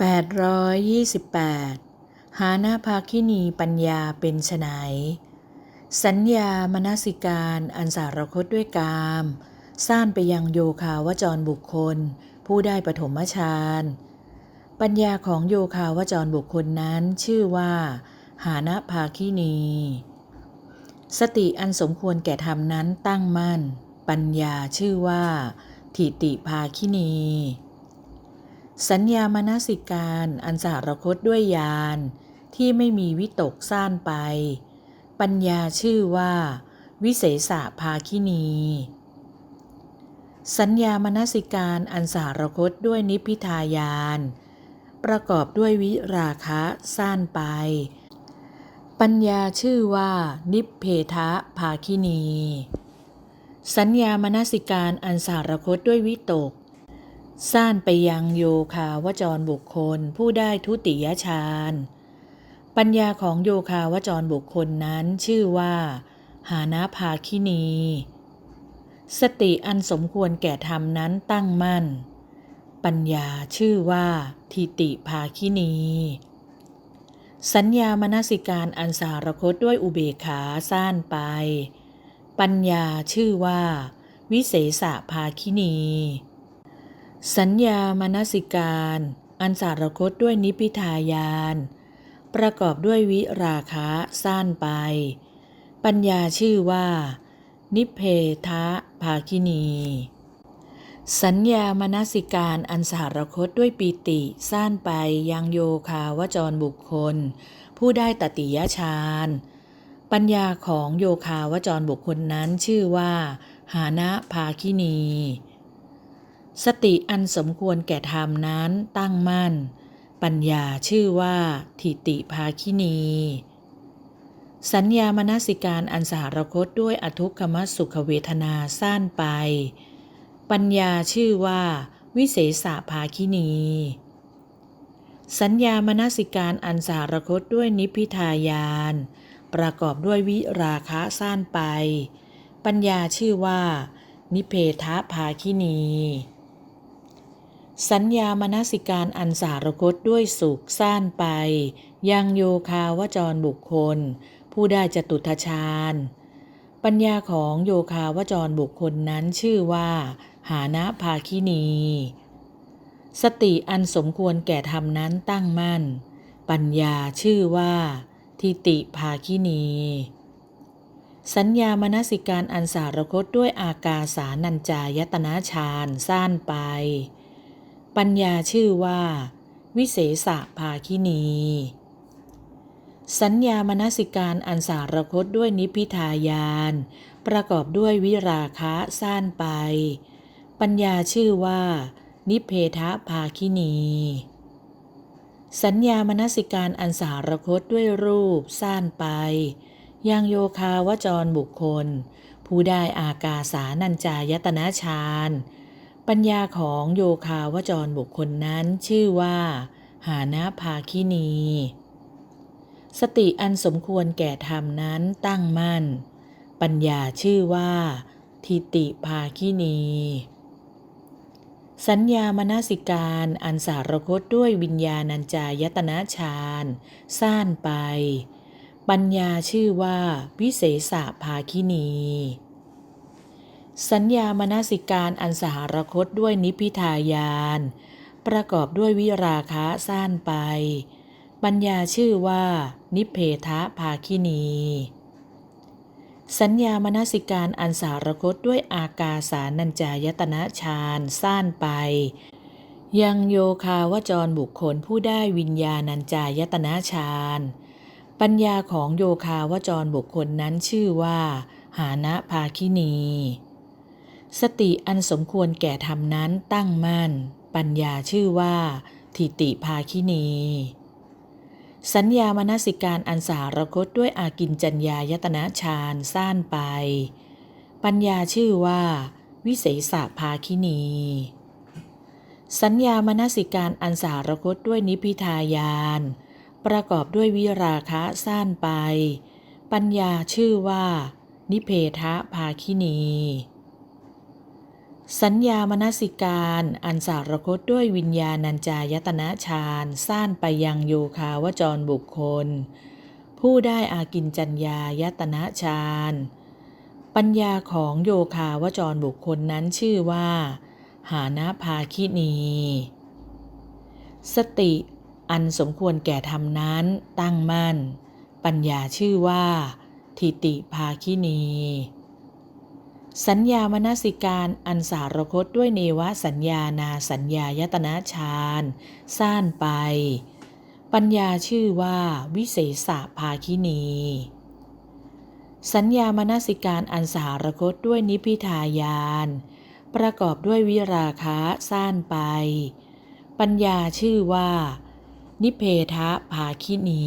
828 หานาภาคินีปัญญาเป็นไฉนสัญญามนสิการอันสารคตด้วยกามซ่านไปยังโยคาวจรบุคคล ผู้ได้ปฐมฌานปัญญาของโยคาวจรบุคคลนั้นชื่อว่า หานาภาคินี สติอันสมควรแก่ธรรมนั้นตั้งมั่น ปัญญาชื่อว่าทิติภาคินี สัญญามนสิการอันสารคตด้วยญาณที่ไม่มีวิตกซ่านไป ปัญญาชื่อว่า วิเศษภาคินี สัญญามนสิการอันสารคตด้วยนิพพิทายาน ประกอบด้วยวิราคะซ่านไป ปัญญาชื่อว่า นิพเพทะภาคินี สัญญามนสิการอันสารคตด้วยวิตก ซ่านไปยังโยคาวจรบุคคลผู้ได้ทุติยฌานปัญญาของโยคาวจรบุคคลนั้นชื่อว่า หานาภาคินี สติอันสมควรแก่ธรรมนั้นตั้งมั่น ปัญญาชื่อว่า ทิติภาคินี สัญญามนสิการอันสารคตด้วยอุเบกขาซ่านไป ปัญญาชื่อว่า วิเศษภาคินี สัญญามนสิการ อันสารคตด้วยนิพิทายาน ประกอบด้วยวิราคะซ่านไป ปัญญาชื่อว่า นิเพทะภาคินี สัญญามนสิการอันสารคตด้วยปีติซ่านไปยังโยคาวจรบุคคล ผู้ได้ตติยฌานปัญญาของโยคาวจรบุคคลนั้นชื่อว่า หานะภาคินี สติอันสมควรแก่ธรรมนั้นตั้งมั่น ปัญญาชื่อว่า ทิติภาคินี สัญญามนสิการอันสารคตด้วยอทุกขมสุขเวทนาซ่านไป ปัญญาชื่อว่า วิเศษภาคินี สัญญามนสิการอันสารคตด้วยนิพพิทายาน ประกอบด้วยวิราคะซ่านไป ปัญญาชื่อว่า นิเพทภาคินี สัญญามนสิการอันสารคตด้วยสุขซ่านไป ยังโยคาวจรบุคคล ผู้ได้จตุทชาญ ปัญญาของโยคาวจรบุคคลนั้นชื่อว่า หานะภาคินี สติอันสมควรแก่ธรรมนั้นตั้งมั่น ปัญญาชื่อว่า ทิติภาคินี สัญญามนสิการอันสารคตด้วยอากาสานัญจายตนะฌานซ่านไป ปัญญาชื่อว่า วิเศษภาคินี สัญญามนสิการอันสารคตด้วยนิพพิทายาน ประกอบด้วยวิราคะซ่านไป ปัญญาชื่อว่า นิเพทะภาคินี สัญญามนสิการอันสารคตด้วยรูปซ่านไปยังโยคาวจรบุคคล ผู้ได้อากาสานัญจายตนะฌาน ปัญญาของโยคาวจรบุคคลนั้นชื่อว่า หานะภาคินี สติอันสมควรแก่ธรรมนั้นตั้งมั่น ปัญญาชื่อว่า ทิติภาคินี สัญญามนสิการอันสารคตด้วยวิญญาณัญจายตนะฌานซ่านไป ปัญญาชื่อว่า วิเศษภาคินี สัญญามนสิการอันสารคตด้วยนิพพิทายาน ประกอบด้วยวิราคะซ่านไป ปัญญาชื่อว่า นิเพทะภาคินี สัญญามนสิการอันสารคตด้วยอากาสานัญจายตนะฌานซ่านไป ยังโยคาวจรบุคคลผู้ได้วิญญาณัญจายตนะฌานปัญญาของโยคาวจรบุคคลนั้นชื่อว่า หานะภาคินี สติอันสมควรแก่ธรรมนั้นตั้งมั่น ปัญญาชื่อว่า ทิติภาคินี สัญญามนสิการอันสารคตด้วยอากินจัญญายตนะฌานซ่านไป ปัญญาชื่อว่า วิเศษภาคินี สัญญามนสิการอันสารคตด้วยนิพิทายาน ประกอบด้วยวิราคะซ่านไป ปัญญาชื่อว่า นิเพทะภาคินี สัญญามนสิการ อันสารคตด้วยวิญญาณัญจายตนะฌานซ่านไปยังโยคาวจรบุคคล ผู้ได้อากินจัญญายตนะฌานปัญญาของโยคาวจรบุคคลนั้นชื่อว่า หานะภาคินี สติอันสมควรแก่ธรรมนั้นตั้งมั่น ปัญญาชื่อว่า ทิติภาคินี สัญญามนสิการอันสารคตด้วยเนวสัญญานาสัญญายตนะฌานซ่านไป ปัญญาชื่อว่า วิเศษภาคินี สัญญามนสิการอันสารคตด้วยนิพพิทายาน ประกอบด้วยวิราคะซ่านไป ปัญญาชื่อว่า นิเพทะภาคินี